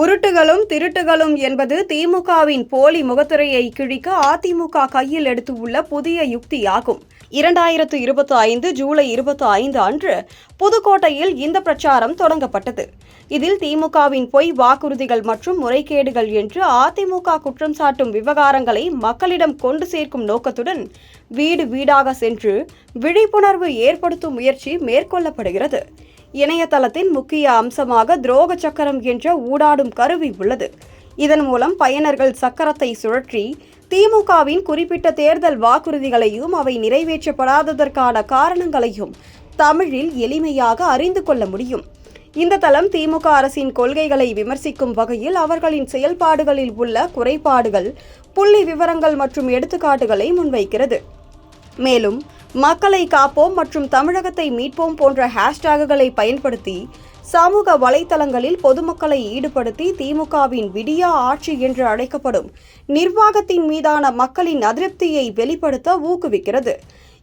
உருட்டுகளும் திருட்டுகளும் என்பது திமுகவின் போலி முகத்திரையை கிழிக்க அதிமுக கையில் எடுத்துள்ள புதிய யுக்தியாகும். இரண்டாயிரத்து இருபத்தி ஐந்து ஜூலை இருபத்தி ஐந்து அன்று புதுக்கோட்டையில் இந்த பிரச்சாரம் தொடங்கப்பட்டது. இதில் திமுகவின் பொய் வாக்குறுதிகள் மற்றும் முறைகேடுகள் என்று அதிமுக குற்றம் சாட்டும் விவகாரங்களை மக்களிடம் கொண்டு சேர்க்கும் நோக்கத்துடன் வீடு வீடாக சென்று விழிப்புணர்வு ஏற்படுத்தும் முயற்சி மேற்கொள்ளப்படுகிறது. இணையதளத்தின் முக்கிய அம்சமாக துரோக சக்கரம் என்ற ஊடாடும் கருவி உள்ளது. இதன் மூலம் பயனர்கள் சக்கரத்தை சுழற்றி திமுகவின் குறிப்பிட்ட தேர்தல் வாக்குறுதிகளையும் அவை நிறைவேற்றப்படாததற்கான காரணங்களையும் தமிழில் எளிமையாக அறிந்து கொள்ள முடியும். இந்த தளம் திமுக அரசின் கொள்கைகளை விமர்சிக்கும் வகையில் அவர்களின் செயல்பாடுகளில் உள்ள குறைபாடுகள் புள்ளி விவரங்கள் மற்றும் எடுத்துக்காட்டுகளை முன்வைக்கிறது. மேலும் மக்களை காப்போம் மற்றும் தமிழகத்தை மீட்போம் போன்ற ஹேஷ்டேகுகளை பயன்படுத்தி சமூக வலைதளங்களில் பொதுமக்களை ஈடுபடுத்தி திமுகவின் விடியா ஆட்சி என்று அழைக்கப்படும் நிர்வாகத்தின் மீதான மக்களின் அதிருப்தியை வெளிப்படுத்த ஊக்குவிக்கிறது.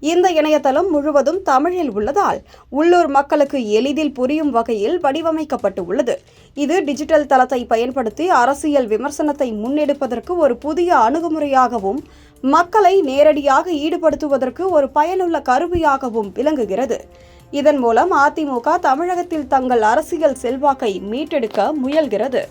இந்த இணையதளம் முழுவதும் தமிழில் உள்ளதால் உள்ளூர் மக்களுக்கு எளிதில் புரியும் வகையில் வடிவமைக்கப்பட்டு உள்ளது இது டிஜிட்டல் தளத்தை பயன்படுத்தி அரசியல் விமர்சனத்தை முன்னெடுப்பதற்கு ஒரு புதிய அணுகுமுறையாகவும் மக்களை நேரடியாக ஈடுபடுத்துவதற்கு ஒரு பயனுள்ள கருவியாகவும் விளங்குகிறது. இதன் மூலம் அதிமுக தமிழகத்தில் தங்கள் அரசியல் செல்வாக்கை மீட்டெடுக்க முயல்கிறது.